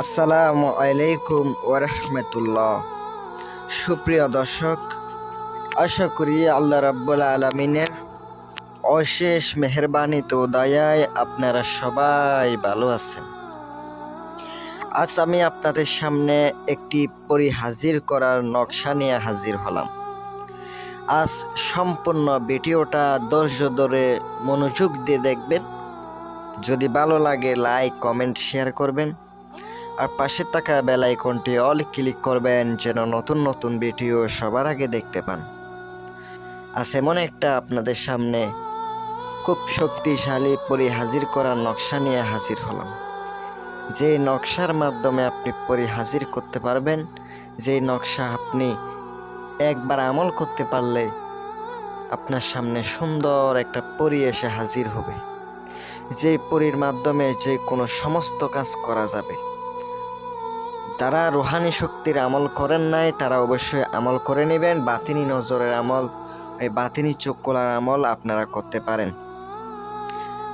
আসসালামু আলাইকুম ওরহমতুল্লাহ সুপ্রিয় দর্শক, আশা করি আল্লাহ রাব্বুল আলমিনের অশেষ মেহরবানি তো দয়ায় আপনারা সবাই ভালো আছেন। আজ আমি আপনাদের সামনে একটি পরি হাজির করার নকশা নিয়ে হাজির হলাম। আজ সম্পূর্ণ ভিডিওটা ধৈর্য ধরে মনোযোগ দিয়ে দেখবেন। যদি ভালো লাগে, লাইক, কমেন্ট, শেয়ার করবেন। আর পাশে থাকা বেল আইকনটি অল ক্লিক করবেন যেন নতুন নতুন ভিডিও সবার আগে দেখতে পান। আজ এমন একটা আপনাদের সামনে খুব শক্তিশালী পরি হাজির করার নকশা নিয়ে হাজির হলাম। যে নকশার মাধ্যমে আপনি পরি হাজির করতে পারবেন, যে নকশা আপনি একবার আমল করতে পারলে আপনার সামনে সুন্দর একটা পরি এসে হাজির হবে। যে পরির মাধ্যমে যে কোনো সমস্ত কাজ করা যাবে। যারা রুহানি শক্তির আমল করেন নাই, তারা অবশ্যই আমল করে নেবেন। বাতিনি নজরের আমল, এই বাতিনি চোখ আমল আপনারা করতে পারেন।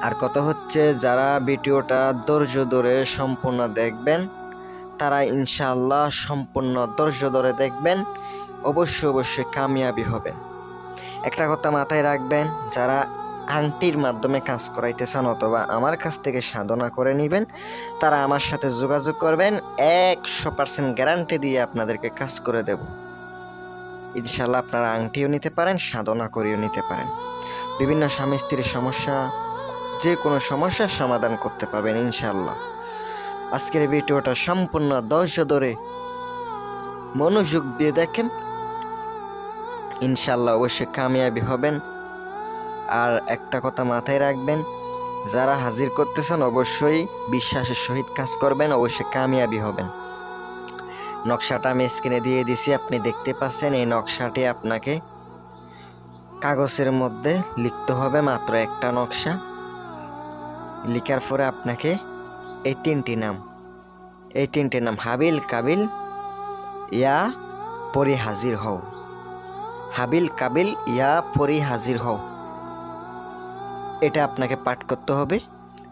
আর কথা হচ্ছে, যারা ভিডিওটা ধৈর্য ধরে সম্পূর্ণ দেখবেন, তারা ইনশাআল্লাহ সম্পূর্ণ ধৈর্য ধরে দেখবেন, অবশ্যই অবশ্যই কামিয়াবি হবেন। একটা কথা মাথায় রাখবেন, যারা আংটির মাধ্যমে কাজ করাইতে চান অথবা আমার কাছ থেকে সাধনা করে নেবেন, তারা আমার সাথে যোগাযোগ করবেন, একশো পার্সেন্ট গ্যারান্টি দিয়ে আপনাদেরকে কাজ করে দেব। ইনশাল্লাহ আপনারা আংটিও নিতে পারেন, সাধনা করেও নিতে পারেন। বিভিন্ন স্বামী স্ত্রীর সমস্যা, যে কোনো সমস্যার সমাধান করতে পারবেন ইনশাল্লাহ আজকের ভিডিওটা সম্পূর্ণ ধৈর্য ধরে মনোযোগ দিয়ে দেখেন। ইনশাল্লাহ অবশ্যই কামিয়াবি হবেন। আর একটা কথা মাথায় রাখবেন, যারা হাজির করতেছেন অবশ্যই বিশ্বাসের সহিত কাজ করবেন, অবশ্যই কামিয়াবি হবেন। নকশাটা আমি স্ক্রিনে দিয়ে দিছি, আপনি দেখতে পাচ্ছেন, এই নকশাটি আপনাকে কাগজের মধ্যে লিখতে হবে মাত্র একটা নকশা। লিখার পরে আপনাকে এই তিনটি নাম, এই তিনটি নাম, হাবিল, কাবিল, ইয়া, পরি হাজির হও। হাবিল, কাবিল, ইয়া, পরি হাজির হও। এটা আপনাকে পাঠ করতে হবে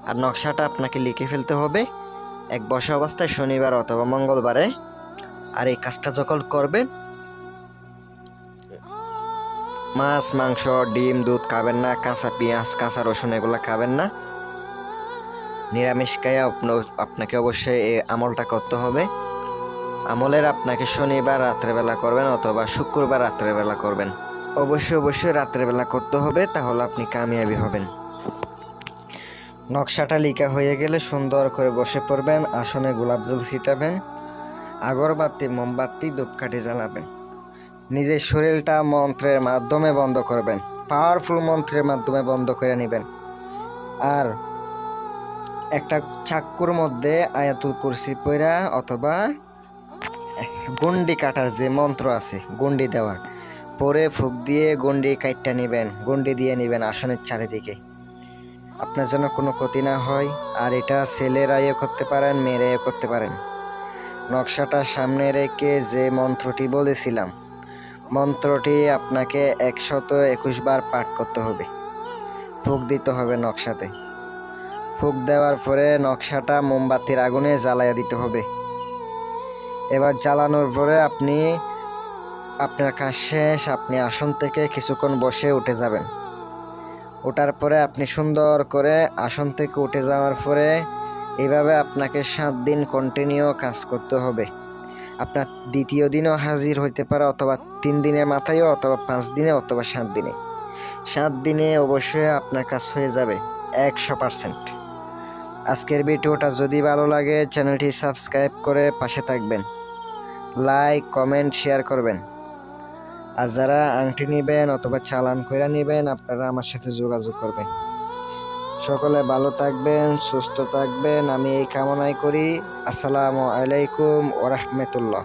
আর নকশাটা আপনাকে লিখে ফেলতে হবে। এক বসা অবস্থায় শনিবার অথবা মঙ্গলবারে। আর এই কাজটা যখন করবেন, মাছ, মাংস, ডিম, দুধ খাবেন না, কাঁচা পেঁয়াজ, কাঁচা রসুন এগুলো খাবেন না। নিরামিষ খাইয়া আপনাকে অবশ্যই এই আমলটা করতে হবে। আমলের আপনাকে শনিবার রাত্রেবেলা করবেন অথবা শুক্রবার রাত্রেবেলা করবেন। অবশ্যই অবশ্যই রাত্রেবেলা করতে হবে, তাহলে আপনি কামিয়াবি হবেন। নকশাটা লিখা হয়ে গেলে সুন্দর করে বসে পড়বেন, আসনে গোলাপ জল ছিটাবেন, আগরবাতি, মোমবাতি, ধূপকাঠি জ্বালাবেন। নিজের শরীরটা মন্ত্রের মাধ্যমে বন্ধ করবেন পাওয়ারফুল মন্ত্রের মাধ্যমে বন্ধ করে নেবেন। আর একটা চাক্কুর মধ্যে আয়াতুল কুরসি পইরা অথবা গন্ডি কাটার যে মন্ত্র আছে, গন্ডি দেওয়ার পরে ফুক দিয়ে গন্ডি কাইটটা নেবেন গন্ডি দিয়ে নেবেন আসনের চারিদিকে। আপনার যেন কোনো ক্ষতি না হয়, আর এটা ছেলেরা ইয়ে করতে পারেন, মেয়েরা ইয়ে করতে পারেন। নকশাটা সামনে রেখে যে মন্ত্রটি বলেছিলাম, মন্ত্রটি আপনাকে একশত একুশ বার পাঠ করতে হবে। ফুক দিতে হবে নকশাতে। ফুক দেওয়ার পরে নকশাটা মোমবাতির আগুনে জ্বালাইয়া দিতে হবে। এবার জ্বালানোর পরে আপনি আপনার কাজ শেষ, আপনি আসন থেকে কিছুক্ষণ বসে উঠে যাবেন। ওঠার পরে আপনি সুন্দর করে আসন থেকে উঠে যাওয়ার পরে এভাবে আপনাকে সাত দিন কন্টিনিউ কাজ করতে হবে। আপনার দ্বিতীয় দিনও হাজির হইতে পারে, অথবা তিন দিনের মাথায়ও, অথবা পাঁচ দিনে, অথবা সাত দিনে। সাত দিনে অবশ্যই আপনার কাজ হয়ে যাবে একশো পারসেন্ট আজকের ভিডিওটা যদি ভালো লাগে, চ্যানেলটি সাবস্ক্রাইব করে পাশে থাকবেন। লাইক, কমেন্ট, শেয়ার করবেন। আর যারা আংটি নেবেন অথবা চালান খৈরা নেবেন, আপনারা আমার সাথে যোগাযোগ করবেন। সকলে ভালো থাকবেন, সুস্থ থাকবেন। আমি এই কামনাই করি। আসসালামু আলাইকুম ওরহমতুল্লাহ